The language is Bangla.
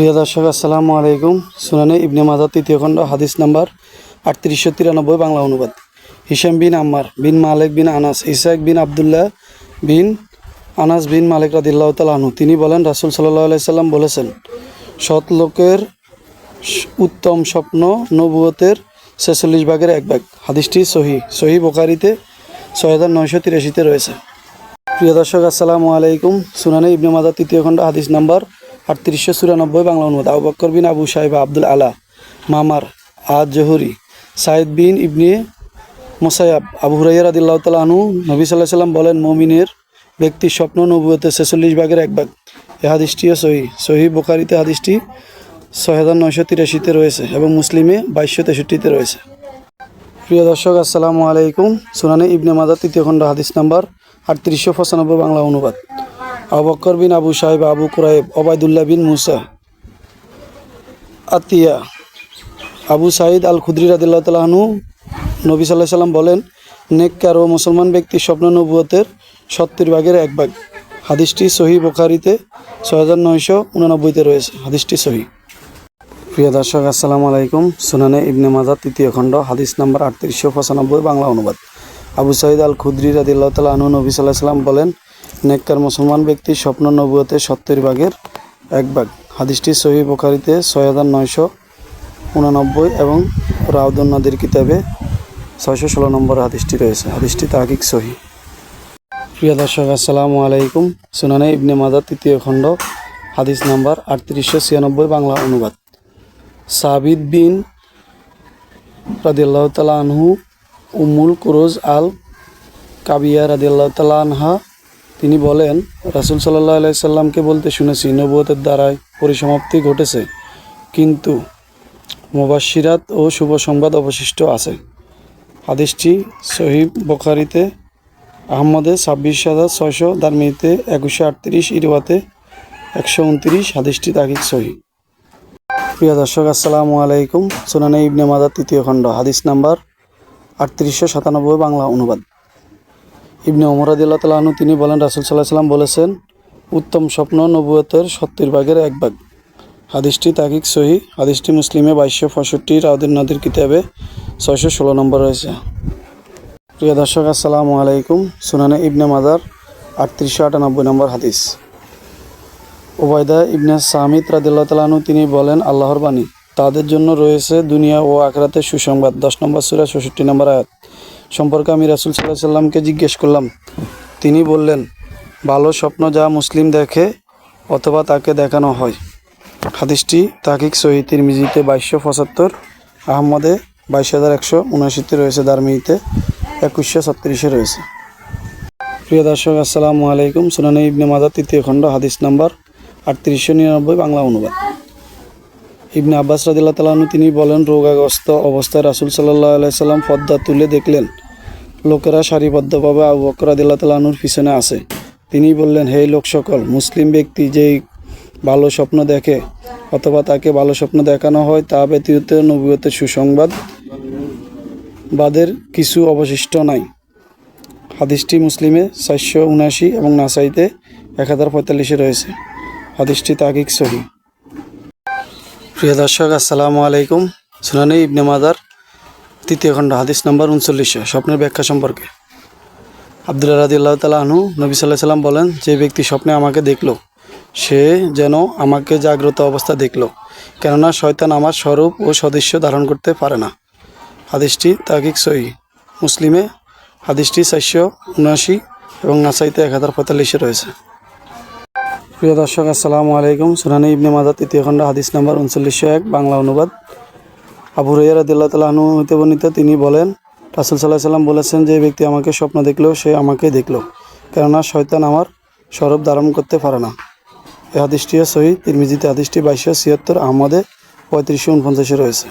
প্রিয় দর্শক, আসসালামু আলাইকুম। সুনানে ইবনে মাজা তৃতীয় খণ্ড, হাদিস নাম্বার আটত্রিশশো তিরানব্বই, বাংলা অনুবাদ। হিসাম বিন আম্মার বিন মালিক বিন আনাস ইসাক বিন আবদুল্লাহ বিন আনাস বিন মালিক রাদিল্লাহ তালাহনু তিনি বলেন, রাসুল সাল্লাহ আলাইসাল্লাম বলেছেন, সৎ লোকের উত্তম স্বপ্ন নবুয়তের ছেচল্লিশ ভাগের এক ভাগ। হাদিসটি সহি সহি বোকারিতে ছয় হাজার নয়শো তিরাশিতে রয়েছে। প্রিয় দর্শক, আসসালামু আলাইকুম। সুনানে ইবনে মাদা তৃতীয় খণ্ড, হাদিস নাম্বার আটত্রিশশো চুরানব্বই বাংলা অনুবাদ। আবু বক্কর বিন আবু সাহেবা আব্দুল আলা, মামার আজ জহুরি সাইদ বিন ইবনে মোসায়াব আবু হুরাইয়া রাদিল্লাহ তালা আনু নবী সাল্লাহ সাল্লাম বলেন, মমিনের ব্যক্তির স্বপ্ন নবুয়তে ছেচল্লিশ ভাগের এক ভাগ। এ হাদিসটিও সহি সহি বোকারিতে হাদিসটি ছয় হাজার নয়শো তিরাশিতে রয়েছে এবং মুসলিমে বাইশশো তেষট্টিতে রয়েছে। প্রিয় দর্শক, আসসালামু আলাইকুম। সুনানে ইবনে মাদা তৃতীয় খণ্ড হাদিস নাম্বার আটত্রিশশো পঁচানব্বই বাংলা অনুবাদ। আবু বক্কর বিন আবু সাহেব, আবু কুরাইব, ওবায়দুল্লাহ বিন মুসা, আতিয়া, আবু সাইদ আল খুদ্রি রাদিল্লাহ তালাহনু নবী সাল্লাহ সাল্লাম বলেন, নেককার ও মুসলমান ব্যক্তির স্বপ্ন নবুয়তের সত্তর ভাগের এক ভাগ। হাদিসটি সহি বোখারিতে ছয় হাজার নয়শো উনানব্বইতে রয়েছে। হাদিসটি সহি। প্রিয় দর্শক, আসসালামু আলাইকুম। সুনানে ইবনে মাজা তৃতীয় খণ্ড, হাদিস নাম্বার আটত্রিশশো পঁচানব্বই, বাংলা অনুবাদ। আবু সাইদ আল খুদ্রি রাদিল্লাহ তালা আনু নবী সাল্লাহ সাল্লাম বলেন নেককার মুসলমান ব্যক্তির স্বপ্ন নবুয়তে সত্তর ভাগের এক ভাগ। হাদিসটি সহি বোখারিতে ছয় হাজার নয়শো উনানব্বই এবং রাউদুন নদীর কিতাবে ছয়শো ষোলো নম্বর হাদিসটি রয়েছে। হাদিসটি তাহিক সহি। প্রিয় দর্শক, আসসালামু আলাইকুম। সুনানে ইবনে মাজা তৃতীয় খণ্ড, হাদিস নাম্বার আটত্রিশশো ছিয়ানব্বই, বাংলা অনুবাদ। সাবিদ বিন রাদিয়াল্লাহ তালা আনহু উমুল কুরোজ আল কাবিয়া রাদিয়াল্লাহ তালা আনহা তিনি বলেন, রাসুল সাল্লাহ আলাইসাল্লামকে বলতে শুনেছি, নবুয়তের দ্বারাই পরিসমাপ্তি ঘটেছে, কিন্তু মুবাশিরাত ও শুভ সংবাদ অবশিষ্ট আছে। হাদিসটি সহিব বখারিতে, আহমদে ছাব্বিশ হাজার ছয়শো দারমিতে একুশশো আটত্রিশ ইরওয়াতে একশো উনত্রিশ, হাদিসটি তাকিক সহি প্রিয় দর্শক, আসসালামু আলাইকুম। সুনানে ইবনে মাদার তৃতীয় খণ্ড, হাদিস নাম্বার আটত্রিশশো সাতানব্বই, বাংলা অনুবাদ। ইবনে ওমর আদিল্লাহ তালাহনু তিনি বলেন, রাসুল সাল্লাহ সাল্লাম বলেছেন, উত্তম স্বপ্ন নবুয়তের সত্তর ভাগের এক ভাগ। হাদিসটি তাকিক সহি। হাদিসটি মুসলিমে বাইশশো পঁয়ষট্টি রাউদ্দিন নদীর কিতাবে ছয়শো ষোলো নম্বর রয়েছে। প্রিয় দর্শক, আসসালামু আলাইকুম। সুনানে ইবনে মাদার আটত্রিশশো আটানব্বই নম্বর হাদিস। ওবায়দা ইবনে সামিদ রাদিল্লাহ তালানু তিনি বলেন, আল্লাহর বাণী, তাদের জন্য রয়েছে দুনিয়া ও আখরাতের সুসংবাদ। দশ নম্বর সুরা ষষট্টি নম্বর আয়াত। সম্পর্কে আমি রাসুল সাল্লাহ সাল্লামকে জিজ্ঞেস করলাম। তিনি বললেন, ভালো স্বপ্ন যা মুসলিম দেখে অথবা তাকে দেখানো হয়। হাদিসটি তাকিক সহি তিরমিজিতে বাইশশো পঁচাত্তর, আহমদে বাইশ হাজার একশো উনআশিতে রয়েছে দারমিতে একুশশো ছত্রিশে রয়েছে। প্রিয় দর্শক, আসসালামু আলাইকুম। সুনানি ইবনে মাদা তৃতীয় খণ্ড, হাদিস নাম্বার আটত্রিশশো নিরানব্বই, বাংলা অনুবাদ। ইবনে আব্বাস রাদিল্লাহ তালাহনু তিনি বলেন, রোগাগ্রস্ত অবস্থায় রাসুল সাল্লাহ আলাইসাল্লাম পদ্মা তুলে দেখলেন। লোকেরা সারিবদ্ধভাবে আবু বকর রাদিল্লাহ তালাহনুর পিছনে আছে তিনি বললেন, হে লোক সকল, মুসলিম ব্যক্তি যেই ভালো স্বপ্ন দেখে অথবা তাকে ভালো স্বপ্ন দেখানো হয়, তা ব্যতীত নবীয়তের সুসংবাদ বাদের কিছু অবশিষ্ট নাই। হাদিসটি মুসলিমে চারশো উনাশি এবং নাসাইতে এক হাজার পঁয়তাল্লিশে রয়েছে। হাদিসটি তাকিক সহি। প্রিয় দর্শক, আসসালামু আলাইকুম। সুনানি ইবনে মাদার তৃতীয় খণ্ড, হাদিস নম্বর উনচল্লিশে, স্বপ্নের ব্যাখ্যা সম্পর্কে। আব্দুল্লাহ রাদি আল্লাহ তালা আনহু নবী সাল্লাহ সাল্লাম বলেন, যে ব্যক্তি স্বপ্নে আমাকে দেখল, সে যেন আমাকে জাগ্রত অবস্থা দেখল, কেননা শয়তান আমার স্বরূপ ও সদস্য ধারণ করতে পারে না। হাদিসটি তাকিক সহি। মুসলিমে হাদিসটি চারশো উনআশি এবং নাসাইতে এক হাজার পঁয়তাল্লিশে রয়েছে। প্রিয় দর্শক, আসসালামু আলাইকুম। সুনানি ইবনে মাদা তৃতীয় খণ্ড, হাদিস নাম্বার উনচল্লিশশো এক, বাংলা অনুবাদ। আবু রইয়া রাদিল্লাহ তালাহনু হইতে বর্ণিত, তিনি বলেন, রাসুল সাল্লাহ সাল্লাম বলেছেন, যে ব্যক্তি আমাকে স্বপ্ন দেখল, সে আমাকে দেখল, কেননা শয়তান আমার স্বরূপ ধারণ করতে পারে না। এ হাদিসটিও সহি, তিরমিজিতে হাদিসটি বাইশশো ছিয়াত্তর, আহমদে পঁয়ত্রিশশো উনপঞ্চাশে রয়েছে।